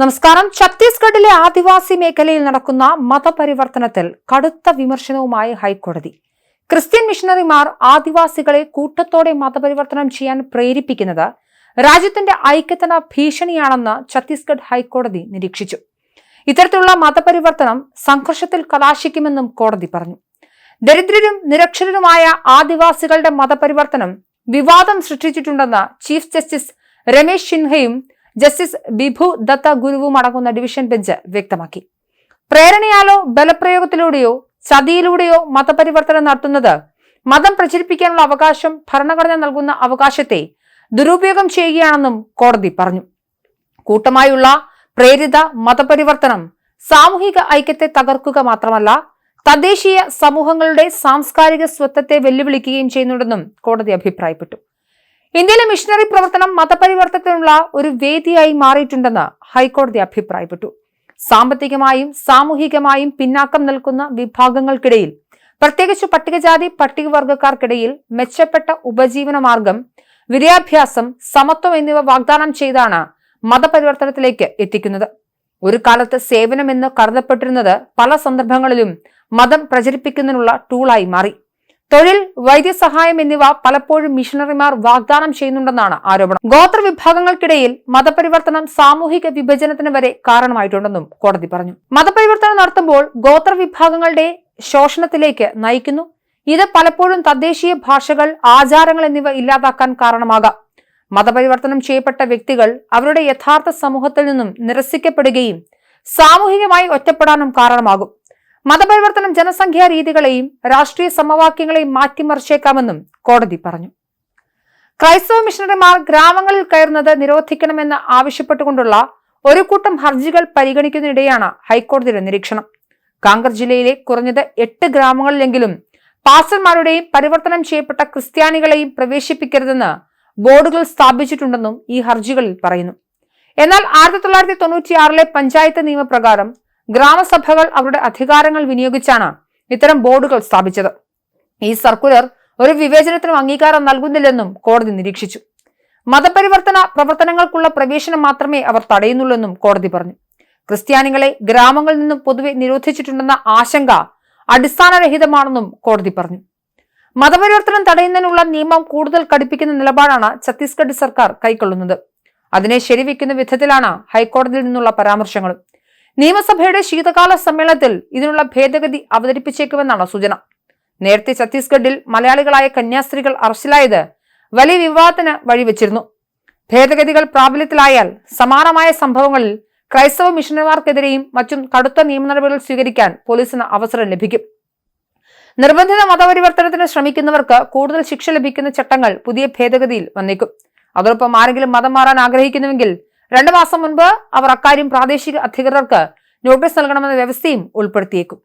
നമസ്കാരം. ഛത്തീസ്ഗഡിലെ ആദിവാസി മേഖലയിൽ നടക്കുന്ന മതപരിവർത്തനത്തിൽ കടുത്ത വിമർശനവുമായി ഹൈക്കോടതി. ക്രിസ്ത്യൻ മിഷണറിമാർ ആദിവാസികളെ കൂട്ടത്തോടെ മതപരിവർത്തനം ചെയ്യാൻ പ്രേരിപ്പിക്കുന്നത് രാജ്യത്തിന്റെ ഐക്യത്തിന് ഭീഷണിയാണെന്ന് ഛത്തീസ്ഗഡ് ഹൈക്കോടതി നിരീക്ഷിച്ചു. ഇത്തരത്തിലുള്ള മതപരിവർത്തനം സംഘർഷത്തിൽ കലാശിക്കുമെന്നും കോടതി പറഞ്ഞു. ദരിദ്രരും നിരക്ഷരരുമായ ആദിവാസികളുടെ മതപരിവർത്തനം വിവാദം സൃഷ്ടിച്ചിട്ടുണ്ടെന്ന് ചീഫ് ജസ്റ്റിസ് രമേശ് സിൻഹയും ജസ്റ്റിസ് ബിഭു ദത്ത ഗുരുവും അടങ്ങുന്ന ഡിവിഷൻ ബെഞ്ച് വ്യക്തമാക്കി. പ്രേരണയാലോ ബലപ്രയോഗത്തിലൂടെയോ ചതിയിലൂടെയോ മതപരിവർത്തനം നടത്തുന്നത് മതം പ്രചരിപ്പിക്കാനുള്ള അവകാശം ഭരണഘടന നൽകുന്ന അവകാശത്തെ ദുരുപയോഗം ചെയ്യുകയാണെന്നും കോടതി പറഞ്ഞു. കൂട്ടമായുള്ള പ്രേരിത മതപരിവർത്തനം സാമൂഹിക ഐക്യത്തെ തകർക്കുക മാത്രമല്ല തദ്ദേശീയ സമൂഹങ്ങളുടെ സാംസ്കാരിക സ്വത്വത്തെ വെല്ലുവിളിക്കുകയും ചെയ്യുന്നുണ്ടെന്നും കോടതി അഭിപ്രായപ്പെട്ടു. ഇന്ത്യയിലെ മിഷണറി പ്രവർത്തനം മതപരിവർത്തനത്തിനുള്ള ഒരു വേദിയായി മാറിയിട്ടുണ്ടെന്ന് ഹൈക്കോടതി അഭിപ്രായപ്പെട്ടു. സാമ്പത്തികമായും സാമൂഹികമായും പിന്നാക്കം നിൽക്കുന്ന വിഭാഗങ്ങൾക്കിടയിൽ പ്രത്യേകിച്ച് പട്ടികജാതി പട്ടികവർഗക്കാർക്കിടയിൽ മെച്ചപ്പെട്ട ഉപജീവന മാർഗം വിദ്യാഭ്യാസം സമത്വം എന്നിവ വാഗ്ദാനം ചെയ്താണ് മതപരിവർത്തനത്തിലേക്ക് എത്തിക്കുന്നത്. ഒരു കാലത്ത് സേവനമെന്ന് കരുതപ്പെട്ടിരുന്നത് പല സന്ദർഭങ്ങളിലും മതം പ്രചരിപ്പിക്കുന്നതിനുള്ള ടൂളായി മാറി. തൊഴിൽ വൈദ്യസഹായം എന്നിവ പലപ്പോഴും മിഷണറിമാർ വാഗ്ദാനം ചെയ്യുന്നുണ്ടെന്നാണ് ആരോപണം. ഗോത്ര വിഭാഗങ്ങൾക്കിടയിൽ മതപരിവർത്തനം സാമൂഹിക വിഭജനത്തിന് വരെ കാരണമായിട്ടുണ്ടെന്നും കോടതി പറഞ്ഞു. മതപരിവർത്തനം നടത്തുമ്പോൾ ഗോത്ര വിഭാഗങ്ങളുടെ ശോഷണത്തിലേക്ക് നയിക്കുന്നു. ഇത് പലപ്പോഴും തദ്ദേശീയ ഭാഷകൾ ആചാരങ്ങൾ എന്നിവ ഇല്ലാതാക്കാൻ കാരണമാകാം. മതപരിവർത്തനം ചെയ്യപ്പെട്ട വ്യക്തികൾ അവരുടെ യഥാർത്ഥ സമൂഹത്തിൽ നിന്നും നിരസിക്കപ്പെടുകയും സാമൂഹികമായി ഒറ്റപ്പെടാനും കാരണമാകും. മതപരിവർത്തനം ജനസംഖ്യാ രീതികളെയും രാഷ്ട്രീയ സമവാക്യങ്ങളെയും മാറ്റിമറിച്ചേക്കാമെന്നും കോടതി പറഞ്ഞു. ക്രൈസ്തവ മിഷണറിമാർ ഗ്രാമങ്ങളിൽ കയറുന്നത് നിരോധിക്കണമെന്ന് ആവശ്യപ്പെട്ടുകൊണ്ടുള്ള ഒരു കൂട്ടം ഹർജികൾ പരിഗണിക്കുന്നതിനിടെയാണ് ഹൈക്കോടതിയുടെ നിരീക്ഷണം. കാങ്കർ ജില്ലയിലെ കുറഞ്ഞത് എട്ട് ഗ്രാമങ്ങളിലെങ്കിലും പാസ്റ്റർമാരുടെയും പരിവർത്തനം ചെയ്യപ്പെട്ട ക്രിസ്ത്യാനികളെയും പ്രവേശിപ്പിക്കരുതെന്ന് ബോർഡുകൾ സ്ഥാപിച്ചിട്ടുണ്ടെന്നും ഈ ഹർജികളിൽ പറയുന്നു. എന്നാൽ ആയിരത്തി തൊള്ളായിരത്തി തൊണ്ണൂറ്റിയാറിലെ പഞ്ചായത്ത് നിയമപ്രകാരം ഗ്രാമസഭകൾ അവരുടെ അധികാരങ്ങൾ വിനിയോഗിച്ചാണ് ഇത്തരം ബോർഡുകൾ സ്ഥാപിച്ചത്. ഈ സർക്കുലർ ഒരു വിവേചനത്തിനും അംഗീകാരം നൽകുന്നില്ലെന്നും കോടതി നിരീക്ഷിച്ചു. മതപരിവർത്തന പ്രവർത്തനങ്ങൾക്കുള്ള പ്രവേശനം മാത്രമേ അവർ തടയുന്നുള്ളെന്നും കോടതി പറഞ്ഞു. ക്രിസ്ത്യാനികളെ ഗ്രാമങ്ങളിൽ നിന്നും പൊതുവെ നിരോധിച്ചിട്ടുണ്ടെന്ന ആശങ്ക അടിസ്ഥാനരഹിതമാണെന്നും കോടതി പറഞ്ഞു. മതപരിവർത്തനം തടയുന്നതിനുള്ള നിയമം കൂടുതൽ കടുപ്പിക്കുന്ന നിലപാടാണ് ഛത്തീസ്ഗഡ് സർക്കാർ കൈക്കൊള്ളുന്നത്. അതിനെ ശരിവെക്കുന്ന വിധത്തിലാണ് ഹൈക്കോടതിയിൽ നിന്നുള്ള പരാമർശങ്ങളും. നിയമസഭയുടെ ശീതകാല സമ്മേളനത്തിൽ ഇതിനുള്ള ഭേദഗതി അവതരിപ്പിച്ചേക്കുമെന്നാണ് സൂചന. നേരത്തെ ഛത്തീസ്ഗഡിൽ മലയാളികളായ കന്യാസ്ത്രീകൾ അറസ്റ്റിലായത് വലിയ വിവാദത്തിന് വഴിവെച്ചിരുന്നു. ഭേദഗതികൾ പ്രാബല്യത്തിലായാൽ സമാനമായ സംഭവങ്ങളിൽ ക്രൈസ്തവ മിഷണറിമാർക്കെതിരെയും മറ്റും കടുത്ത നിയമ നടപടികൾ സ്വീകരിക്കാൻ പോലീസിന് അവസരം ലഭിക്കും. നിർബന്ധിത മതപരിവർത്തനത്തിന് ശ്രമിക്കുന്നവർക്ക് കൂടുതൽ ശിക്ഷ ലഭിക്കുന്ന ചട്ടങ്ങൾ പുതിയ ഭേദഗതിയിൽ വന്നേക്കും. അതോടൊപ്പം ആരെങ്കിലും മതം മാറാൻ ആഗ്രഹിക്കുന്നുവെങ്കിൽ രണ്ടു മാസം മുൻപ് അവർ അക്കാര്യം പ്രാദേശിക അധികൃതർക്ക് നോട്ടീസ് നൽകണമെന്ന വ്യവസ്ഥയും ഉൾപ്പെടുത്തിയേക്കും.